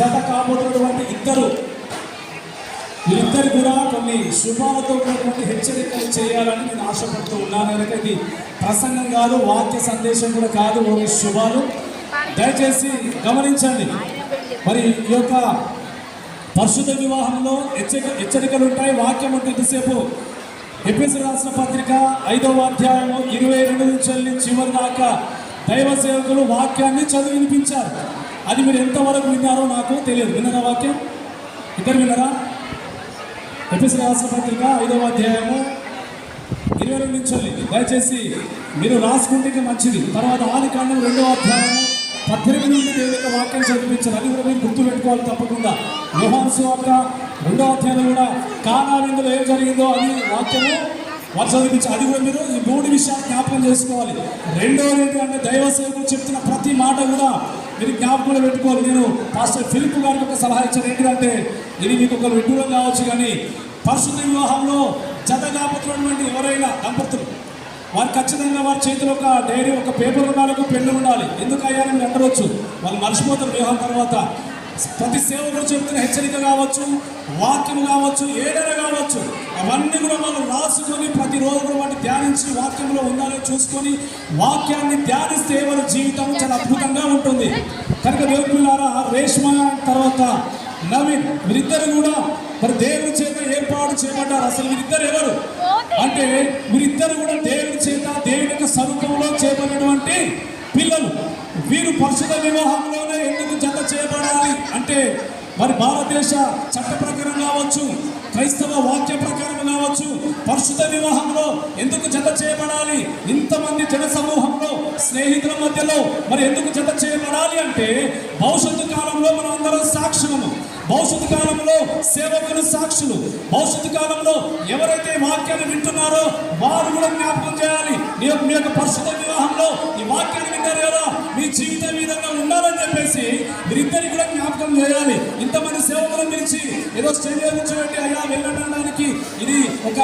జత కాబోతున్నటువంటి ఇద్దరు. వీరిద్దరు కూడా కొన్ని శుభాలతో కూడినటువంటి హెచ్చరికలు చేయాలని నేను ఆశపడుతూ ఉన్నాను. కనుక ఇది ప్రసంగం కాదు వాక్య సందేశం కూడా కాదు ఓ శుభాలు. దయచేసి గమనించండి. మరి ఈ యొక్క పరిశుద్ధ వివాహంలో హెచ్చరిక హెచ్చరికలు ఉంటాయి. వాక్యం అంటే ఇంతసేపు ఎపిసి రాసిన పత్రిక ఐదవ అధ్యాయము ఇరవై రెండు నుంచి చివరి దాకా దైవ సేవకులు వాక్యాన్ని చదివి వినిపించారు. అది మీరు ఎంతవరకు విన్నారో నాకు తెలియదు. విన్నారా వాక్యం? ఇద్దరు విన్నరా? ఎపిసి రాష్ట్ర పత్రిక ఐదవ అధ్యాయము ఇరవై రెండు నుంచి దయచేసి మీరు రాసుకుంటే మంచిది. తర్వాత ఆది కాండం రెండవ అధ్యాయం పద్దెనిమిది నుండి దేవుని వాక్యం చదివించారు. అది కూడా మీరు గుర్తు పెట్టుకోవాలి తప్పకుండా. యోహాను సువార్త రెండవ అధ్యాయం కూడా కానా విందులో ఏం జరిగిందో అది వాక్యము వారు చదివించారు. అది కూడా మీరు ఈ మూడు విషయాలు జ్ఞాపకం చేసుకోవాలి. రెండవది ఏంటి అంటే దైవ సేవకులు చెప్తున్న ప్రతి మాట కూడా మీరు జ్ఞాపకంలో పెట్టుకోవాలి. నేను పాస్టర్ ఫిలిప్ గారికి ఒక సలహా ఇచ్చాను. ఏంటంటే ఇది మీకు ఒక విడ్డూరం కావచ్చు కానీ పరిశుద్ధ వివాహంలో జత కాపుతున్నటువంటి ఎవరైనా దంపతులు వారు ఖచ్చితంగా వారి చేతిలో ఒక డైరీ ఒక పేపర్ ఉండాలి ఒక పెన్ను ఉండాలి. ఎందుకు అయ్యారని మీరు అంటవచ్చు వాళ్ళు మర్చిపోతారు వివాహం తర్వాత. ప్రతి సేవకుడు చెప్తున్న హెచ్చరిక కావచ్చు వాక్యం కావచ్చు ఏదైనా కావచ్చు అవన్నీ కూడా వాళ్ళు రాసి ధ్యానించి వాక్యంలో ఉన్నారో చూసుకొని వాక్యాన్ని ధ్యానిస్తే వారి జీవితం చాలా అద్భుతంగా ఉంటుంది. కనుక దేవులారా రేష్మ తర్వాత నవీన్ వీరిద్దరు కూడా మరి దేవుని చేత ఏర్పాటు చేయబడ్డారు. అసలు వీరిద్దరు ఎవరు? అంటే వీరిద్దరు కూడా దేవుని చేత దేవుని యొక్క స్వరూపంలో చేయబడినటువంటి పిల్లలు. వీరు పరిశుద్ధ వివాహంలోనే ఎందుకు జత చేయబడాలి? అంటే మరి భారతదేశ చట్ట ప్రకారం కావచ్చు క్రైస్తవ వాక్య ప్రకారం కావచ్చు పరిశుద్ధ వివాహంలో ఎందుకు జత చేయబడాలి? ఇంతమంది జన సమూహంలో స్నేహితుల మధ్యలో మరి ఎందుకు జత చేయబడాలి అంటే భవిష్యత్తు కాలంలో మనం అందరం సాక్షులము. భవిష్యత్తు కాలంలో సేవకులు సాక్షులు. భవిష్యత్తు కాలంలో ఎవరైతే వాక్యాన్ని వింటున్నారో వారు కూడా జ్ఞాపకం చేయాలి. యొక్క మీ యొక్క పరిశుద్ధ వివాహంలో ఈ వాక్యాన్ని వింటారు కదా. మీ జీవితం విధంగా ఉండాలని చెప్పేసి మీరిద్దరికి కూడా జ్ఞాపకం చేయాలి. ఇంతమంది సేవకులను పిలిచి ఏదో స్టేడియం నుంచి కూర్చోబెట్టి అయ్యా వెళ్ళడానికి ఇది ఒక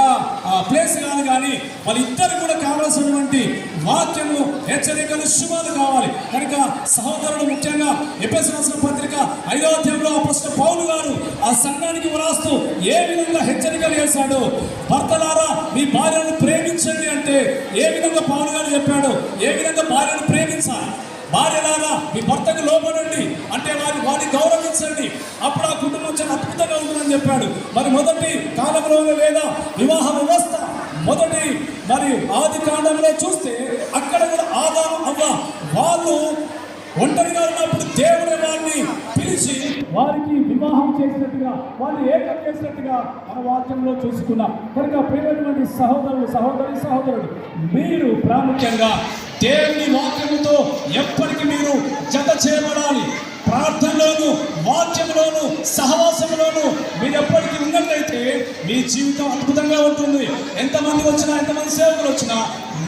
ప్లేస్ కాదు కానీ వాళ్ళిద్దరు కూడా కావాల్సినటువంటి వాక్యము హెచ్చరికలు శుభాలు కావాలి. కనుక సహోదరుడు ముఖ్యంగా ఎపిఎస్ రాసిన పత్రిక ఐదో అధ్యాయంలో అపొస్తలుడు పౌలు గారు ఆ సంఘానికి వ్రాస్తూ ఏ విధంగా హెచ్చరికలు చేశాడు భర్తలారా మీ భార్యను ప్రేమించండి అంటే ఏ విధంగా పౌలు గారు చెప్పాడు ఏ విధంగా భార్యను ప్రేమించాలి? భార్యలారా మీ భర్తకు లోపడండి అంటే వారి వారిని గౌరవించండి. అప్పుడు ఆ కుటుంబం చాలా అద్భుతంగా ఉంటుందని చెప్పాడు. మరి మొదటి కాలంలోనే లేదా వివాహ వ్యవస్థ? మొదటి మరి ఆది కాండంలో చూస్తే అక్కడ కూడా ఆదాము అవ్వ వాళ్ళు ఒంటరిగా ఉన్నప్పుడు దేవుడే వారిని పిలిచి వారికి వివాహం చేసినట్టుగా వారిని ఏకం చేసినట్టుగా మన వాక్యంలో చూసుకున్నాం. కనుక ప్రియమైనటువంటి సహోదరులు సహోదరి సహోదరుడు మీరు ప్రాముఖ్యంగా దేవుని వాక్యముతో ఎప్పటికీ మీరు జత చేయబడాలి. ప్రార్థనలోను వాక్యంలోను సహవాసంలోను మీరు ఎప్పటికీ ఉన్నట్లయితే మీ జీవితం అద్భుతంగా ఉంటుంది. ఎంతమంది వచ్చినా ఎంతమంది సేవకులు వచ్చినా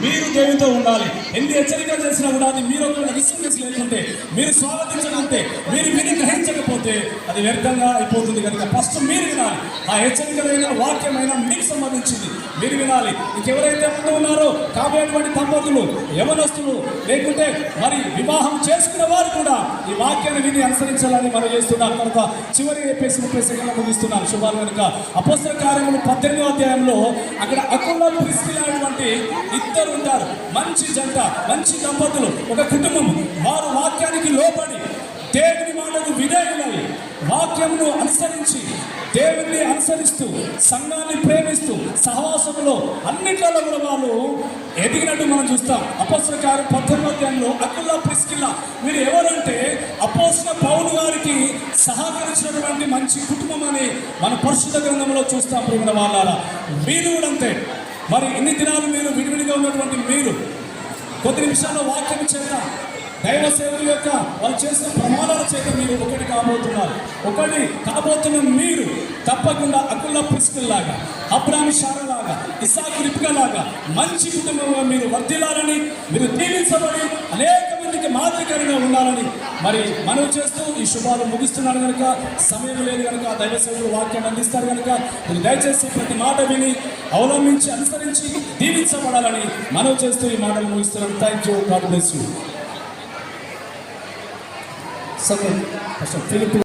మీరు దేవునితో ఉండాలి. ఎన్ని హెచ్చరిక చేసినా కూడా అది మీరు ఒకవేళ విశ్వసించి లేకుంటే మీరు స్వాగతించకుంటే మీరు విని గ్రహించకపోతే అది వ్యర్థంగా అయిపోతుంది కనుక ఫస్ట్ మీరు వినాలి. ఆ హెచ్చరికలైన వాక్యమైన మీకు సంబంధించింది. మీరు వినాలి. ఇంకెవరైతే ముందు ఉన్నారో కాబోయేటువంటి దంపతులు యవనస్తులు లేకుంటే మరి వివాహం చేసుకున్న వారు కూడా ఈ వాక్యాన్ని విని అనుసరించాలని మనం చేస్తున్నారు కనుక చివరి చెప్పేసి ముప్పై సెకండ్లు ముగిస్తున్నారు శుభాలు కనుక. అపోస్తల కార్యములు పద్దెనిమిదో అధ్యాయంలో అక్కడ అకుల ప్రిస్కిలాంటి ఇద్దరు ఉంటారు. మంచి జంట మంచి దంపతులు ఒక కుటుంబం. వారు వాక్యానికి లోబడి దేవుని మాటకు విధేయులై వాక్యమును అనుసరించి దేవుణ్ణి అనుసరిస్తూ సంఘాన్ని ప్రేమిస్తూ సహవాసంలో అన్నిట్లలో కూడా వాళ్ళు ఎదిగినట్టు మనం చూస్తాం. అపోసల గారు పద్దెనిమిదిలో అధ్యాయంలో అకుల్లా ప్రిస్కిల్లా వీరు ఎవరంటే అపోసిన పౌలు గారికి సహకరించినటువంటి మంచి కుటుంబం అని మన పరిశుద్ధ గ్రంథంలో చూస్తాం ప్రేమ వాళ్ళ వీరు కూడా అంతే. మరి ఇన్ని దినాలు మీరు విడివిడిగా ఉన్నటువంటి మీరు కొద్ది నిమిషాల్లో వాక్యం చేత దైవ సేవల యొక్క వాళ్ళు చేసిన ప్రమాణాల చేత మీరు ఒకటి కాబోతున్నారు. ఒకటి కాబోతున్న మీరు తప్పకుండా అకుల్ల పుస్తకలాగా అబ్రామి లాగా ఇసాకు లాగా మంచి కుటుంబంగా మీరు వర్ధిల్లాలని మీరు దీవించబడి అనేక మందికి మాదిరికరంగా ఉండాలని మరి మనవి చేస్తూ ఈ శుభాలు ముగిస్తున్నాను కనుక సమయం లేదు కనుక దైవ సేవలు వాక్యాన్ని అందిస్తారు కనుక మీరు దయచేసి ప్రతి మాట విని అవలంబించి అనుసరించి దీవించబడాలని మనవి చేస్తూ ఈ మాటలు ముగిస్తున్నాను. Thank you God bless you సమయం ఫిలిప్